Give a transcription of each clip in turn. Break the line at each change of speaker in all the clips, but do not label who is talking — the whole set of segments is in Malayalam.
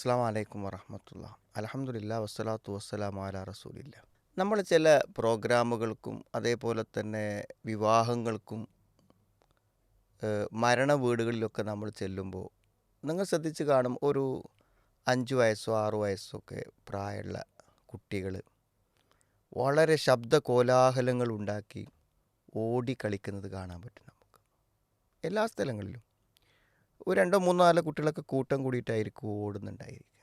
അസ്സാം വലൈക്കും വറഹമത്തുള്ള അലഹമുല്ല വസ്സലാത്തു വസ്സലാം അല റസൂലില്ല നമ്മൾ ചില പ്രോഗ്രാമുകൾക്കും അതേപോലെ തന്നെ വിവാഹങ്ങൾക്കും മരണ വീടുകളിലൊക്കെ നമ്മൾ ചെല്ലുമ്പോൾ നിങ്ങൾ ശ്രദ്ധിച്ച് കാണും ഒരു അഞ്ച് വയസ്സോ ആറു വയസ്സോ ഒക്കെ പ്രായമുള്ള കുട്ടികൾ വളരെ ശബ്ദ കോലാഹലങ്ങൾ ഉണ്ടാക്കി ഓടി കളിക്കുന്നത് കാണാൻ പറ്റും നമുക്ക്. എല്ലാ സ്ഥലങ്ങളിലും. ഒരു രണ്ടോ മൂന്നോ നാലോ കുട്ടികളൊക്കെ കൂട്ടം കൂടിയിട്ടായിരിക്കും ഓടുന്നുണ്ടായിരിക്കുക.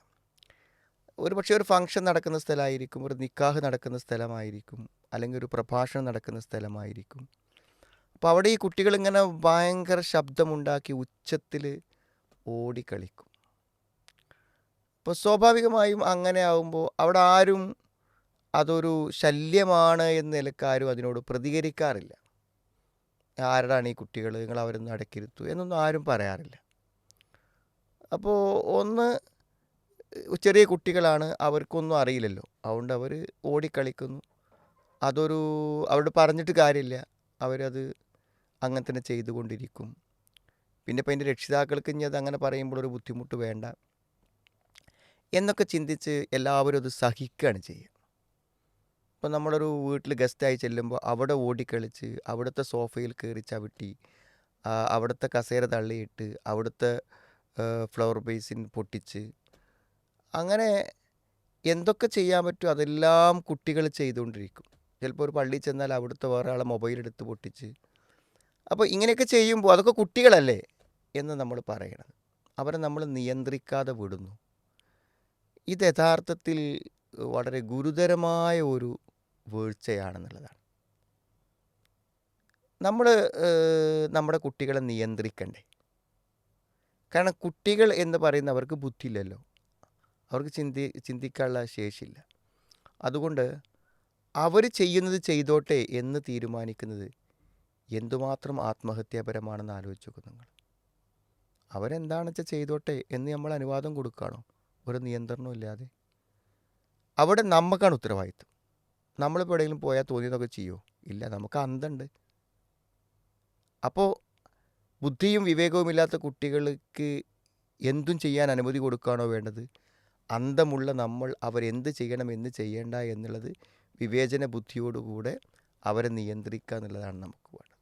ഒരു പക്ഷേ ഒരു ഫംഗ്ഷൻ നടക്കുന്ന സ്ഥലമായിരിക്കും ഒരു നിക്കാഹ് നടക്കുന്ന സ്ഥലമായിരിക്കും അല്ലെങ്കിൽ ഒരു പ്രഭാഷണം നടക്കുന്ന സ്ഥലമായിരിക്കും. അപ്പോൾ അവിടെ ഈ കുട്ടികൾ ഇങ്ങനെ ഭയങ്കര ശബ്ദമുണ്ടാക്കി ഉച്ചത്തിൽ ഓടിക്കളിക്കും. അപ്പോൾ സ്വാഭാവികമായും അങ്ങനെ ആകുമ്പോൾ അവിടെ ആരും അതൊരു ശല്യമാണ് എന്ന നിലക്കാരും അതിനോട് പ്രതികരിക്കാറില്ല. ആരുടെയാണ് ഈ കുട്ടികൾ? നിങ്ങൾ അവരൊന്നും അടക്കിരുത്തു എന്നൊന്നും ആരും പറയാറില്ല. അപ്പോൾ ഒന്ന് ചെറിയ കുട്ടികളാണ് അവർക്കൊന്നും അറിയില്ലല്ലോ. അതുകൊണ്ട് അവർ ഓടിക്കളിക്കുന്നു. അതൊരു അവരോട് പറഞ്ഞിട്ട് കാര്യമില്ല. അവരത് അങ്ങനെ തന്നെ ചെയ്തുകൊണ്ടിരിക്കും. പിന്നെ ഇപ്പം എന്റെ രക്ഷിതാക്കൾക്ക് ഇനി അത് അങ്ങനെ പറയുമ്പോൾ ഒരു ബുദ്ധിമുട്ട് വേണ്ട. എന്നൊക്കെ ചിന്തിച്ച് എല്ലാവരും അത് സഹിക്കുകയാണ് ചെയ്യുക. ഇപ്പം നമ്മളൊരു വീട്ടിൽ ഗസ്റ്റായി ചെല്ലുമ്പോൾ അവിടെ ഓടിക്കളിച്ച് അവിടുത്തെ സോഫയിൽ കയറി ചവിട്ടി അവിടുത്തെ കസേര തള്ളിയിട്ട് അവിടുത്തെ ഫ്ലവർ ബേസിൻ പൊട്ടിച്ച്. അങ്ങനെ എന്തൊക്കെ ചെയ്യാൻ പറ്റുമോ അതെല്ലാം കുട്ടികൾ ചെയ്തുകൊണ്ടിരിക്കും. ചിലപ്പോൾ ഒരു പള്ളിയിൽ ചെന്നാൽ അവിടുത്തെ വേറെ ആളെ മൊബൈലെടുത്ത് പൊട്ടിച്ച്. അപ്പോൾ ഇങ്ങനെയൊക്കെ ചെയ്യുമ്പോൾ അതൊക്കെ കുട്ടികളല്ലേ എന്ന് നമ്മൾ പറയണം. അവരെ നമ്മൾ നിയന്ത്രിക്കാതെ വിടുന്നു. ഇത് യഥാർത്ഥത്തിൽ വളരെ ഗുരുതരമായ ഒരു വീഴ്ചയാണെന്നുള്ളതാണ്. നമ്മൾ നമ്മുടെ കുട്ടികളെ നിയന്ത്രിക്കണ്ടേ? കാരണം കുട്ടികൾ എന്ന് പറയുന്നവർക്ക് ബുദ്ധിയില്ലല്ലോ. അവർക്ക് ചിന്തി ചിന്തിക്കാനുള്ള ശേഷിയില്ല. അതുകൊണ്ട് അവർ ചെയ്യുന്നത് ചെയ്തോട്ടെ എന്ന് തീരുമാനിക്കുന്നത് എന്തുമാത്രം ആത്മഹത്യാപരമാണെന്ന് ആലോചിച്ച് നിങ്ങൾ. അവരെന്താണെന്ന് വെച്ചാൽ ചെയ്തോട്ടെ എന്ന് നമ്മൾ അനുവാദം കൊടുക്കുകയാണോ? ഒരു നിയന്ത്രണവും ഇല്ലാതെ. അവിടെ നമുക്കാണ് ഉത്തരവാദിത്വം. നമ്മളിപ്പോൾ എവിടെയെങ്കിലും പോയാൽ തോന്നിയതൊക്കെ ചെയ്യുമോ ഇല്ല നമുക്ക് അന്തുണ്ട് അപ്പോൾ ബുദ്ധിയും വിവേകവുമില്ലാത്ത കുട്ടികൾക്ക് എന്തും ചെയ്യാൻ അനുമതി കൊടുക്കുകയാണോ വേണ്ടത്? അന്തമുള്ള നമ്മൾ അവരെന്ത് ചെയ്യണം എന്ന് ചെയ്യേണ്ട എന്നുള്ളത് വിവേചന ബുദ്ധിയോടുകൂടെ അവരെ നിയന്ത്രിക്കുക എന്നുള്ളതാണ് നമുക്ക് വേണ്ടത്.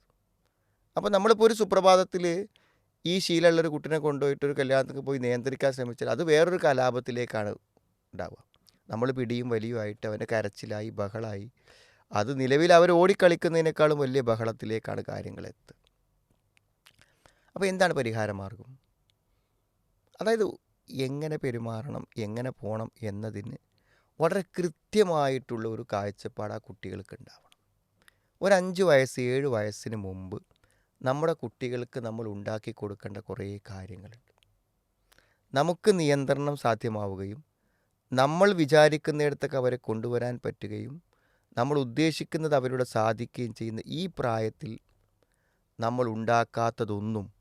അപ്പോൾ നമ്മളിപ്പോൾ ഒരു സുപ്രഭാതത്തിൽ ഈ ശീലമുള്ളൊരു കുട്ടിനെ കൊണ്ടുപോയിട്ട് ഒരു കല്യാണത്തിന് പോയി നിയന്ത്രിക്കാൻ ശ്രമിച്ചാൽ അത് വേറൊരു കലാപത്തിലേക്കാണ് ഉണ്ടാവുക. നമ്മൾ പിടിയും വലിയുമായിട്ട് അവന്റെ കരച്ചിലായി ബഹളായി. അത് നിലവിൽ അവർ ഓടിക്കളിക്കുന്നതിനേക്കാളും വലിയ ബഹളത്തിലേക്കാണ് കാര്യങ്ങൾ എത്തുക. അപ്പോൾ എന്താണ് പരിഹാരമാർഗം അതായത് എങ്ങനെ പെരുമാറണം എങ്ങനെ പോകണം എന്നതിന് വളരെ കൃത്യമായിട്ടുള്ള ഒരു കാഴ്ചപ്പാട് ആ കുട്ടികൾക്ക് ഉണ്ടാവണം. ഒരു അഞ്ച് വയസ്സ് ഏഴ് വയസ്സിന് മുമ്പ് നമ്മുടെ കുട്ടികൾക്ക് നമ്മൾ ഉണ്ടാക്കി കൊടുക്കേണ്ട കുറേ കാര്യങ്ങളുണ്ട്. നമുക്ക് നിയന്ത്രണം സാധ്യമാവുകയും നമ്മൾ വിചാരിക്കുന്നിടത്തൊക്കെ അവരെ കൊണ്ടുവരാൻ പറ്റുകയും നമ്മൾ ഉദ്ദേശിക്കുന്നത് അവരോട് സാധിക്കുകയും ചെയ്യുന്ന ഈ പ്രായത്തിൽ നമ്മൾ ഉണ്ടാക്കാത്തതൊന്നും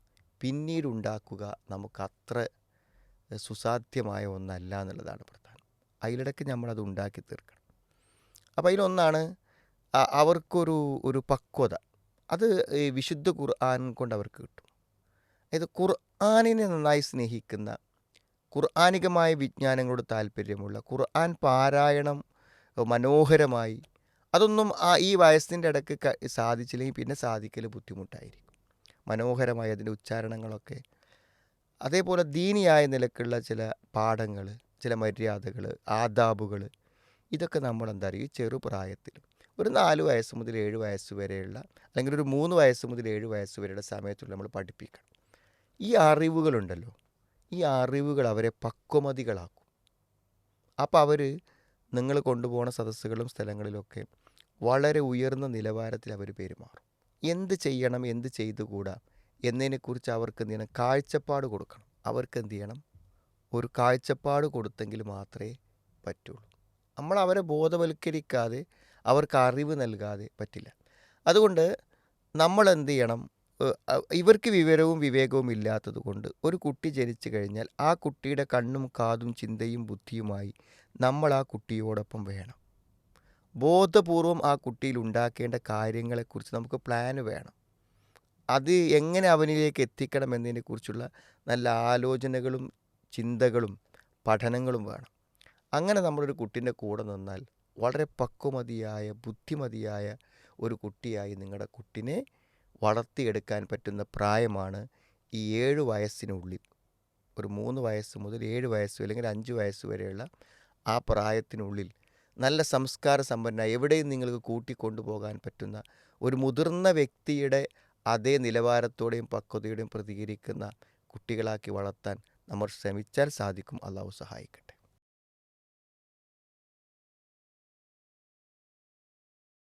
പിന്നീട് ഉണ്ടാക്കുക നമുക്കത്ര സുസാധ്യമായ ഒന്നല്ല എന്നുള്ളതാണ് പ്രധാനം. അതിലിടയ്ക്ക് നമ്മളത് ഉണ്ടാക്കി തീർക്കണം. അപ്പോൾ അതിലൊന്നാണ് അവർക്കൊരു ഒരു പക്വത. അത് വിശുദ്ധ ഖുർആൻ കൊണ്ട് അവർക്ക് കിട്ടും. അതായത് ഖുർആാനിനെ നന്നായി സ്നേഹിക്കുന്ന ഖുർആാനികമായ വിജ്ഞാനങ്ങളോട് താല്പര്യമുള്ള ഖുർആൻ പാരായണം മനോഹരമായി അതൊന്നും ആ ഈ വയസ്സിന്റെ ഇടയ്ക്ക് സാധിച്ചില്ലെങ്കിൽ പിന്നെ സാധിക്കൽ ബുദ്ധിമുട്ടായിരിക്കും. മനോഹരമായ അതിന്റെ ഉച്ചാരണങ്ങളൊക്കെ. അതേപോലെ ദീനിയായ നിലക്കുള്ള ചില പാഠങ്ങൾ ചില മര്യാദകൾ ആദാബുകൾ ഇതൊക്കെ നമ്മൾ എന്താ പറയുക ഈ ചെറുപ്രായത്തിൽ ഒരു നാല് വയസ്സ് മുതൽ ഏഴ് വയസ്സ് വരെയുള്ള അല്ലെങ്കിൽ ഒരു മൂന്ന് വയസ്സ് മുതൽ ഏഴ് വയസ്സ് വരെയുള്ള സമയത്തുള്ള നമ്മൾ പഠിപ്പിക്കണം. ഈ അറിവുകളുണ്ടല്ലോ. ഈ അറിവുകൾ അവരെ പക്വമതികളാക്കും. അപ്പോൾ അവർ നിങ്ങൾ കൊണ്ടുപോകുന്ന സദസ്സുകളും സ്ഥലങ്ങളിലൊക്കെ വളരെ ഉയർന്ന നിലവാരത്തിൽ അവർ പെരുമാറും. എന്ത് ചെയ്യണം എന്ത് ചെയ്തുകൂടാ? എന്നതിനെക്കുറിച്ച് അവർക്ക് എന്ത് ചെയ്യണം? കാഴ്ചപ്പാട് കൊടുക്കണം. അവർക്ക് എന്ത് ചെയ്യണം? ഒരു കാഴ്ചപ്പാട് കൊടുത്തെങ്കിൽ മാത്രമേ പറ്റുള്ളൂ. നമ്മൾ അവരെ ബോധവൽക്കരിക്കാതെ അവർക്ക് അറിവ് നൽകാതെ പറ്റില്ല. അതുകൊണ്ട് നമ്മൾ എന്ത് ചെയ്യണം? ഇവർക്ക് വിവരവും വിവേകവും ഇല്ലാത്തത് കൊണ്ട് ഒരു കുട്ടി ജനിച്ചു കഴിഞ്ഞാൽ ആ കുട്ടിയുടെ കണ്ണും കാതും ചിന്തയും ബുദ്ധിയുമായി നമ്മൾ ആ കുട്ടിയോടൊപ്പം വേണം. ബോധപൂർവം ആ കുട്ടിയിൽ ഉണ്ടാക്കേണ്ട കാര്യങ്ങളെക്കുറിച്ച് നമുക്ക് പ്ലാൻ വേണം. അത് എങ്ങനെ അവനിലേക്ക് എത്തിക്കണം എന്നതിനെക്കുറിച്ചുള്ള നല്ല ആലോചനകളും ചിന്തകളും പഠനങ്ങളും വേണം. അങ്ങനെ നമ്മളൊരു കുട്ടീന്റെ കൂടെ നിന്നാൽ വളരെ പക്വമതിയായ ബുദ്ധിമതിയായ ഒരു കുട്ടിയായി നിങ്ങളുടെ കുട്ടിനെ വളർത്തിയെടുക്കാൻ പറ്റുന്ന പ്രായമാണ് ഈ ഏഴ് വയസ്സിനുള്ളിൽ. ഒരു മൂന്ന് വയസ്സ് മുതൽ ഏഴ് വയസ്സ് അല്ലെങ്കിൽ അഞ്ച് വയസ്സ് വരെയുള്ള ആ പ്രായത്തിനുള്ളിൽ നല്ല സംസ്കാര സമ്പന്ന എവിടെയും നിങ്ങൾക്ക് കൂട്ടിക്കൊണ്ടുപോകാൻ പറ്റുന്ന ഒരു മുതിർന്ന വ്യക്തിയുടെ അതേ നിലവാരത്തോടെയും പക്വതയോടെയും പ്രതികരിക്കുന്ന കുട്ടികളാക്കി വളർത്താൻ നമ്മൾ ശ്രമിച്ചാൽ സാധിക്കും. അള്ളാഹു സഹായിക്കട്ടെ.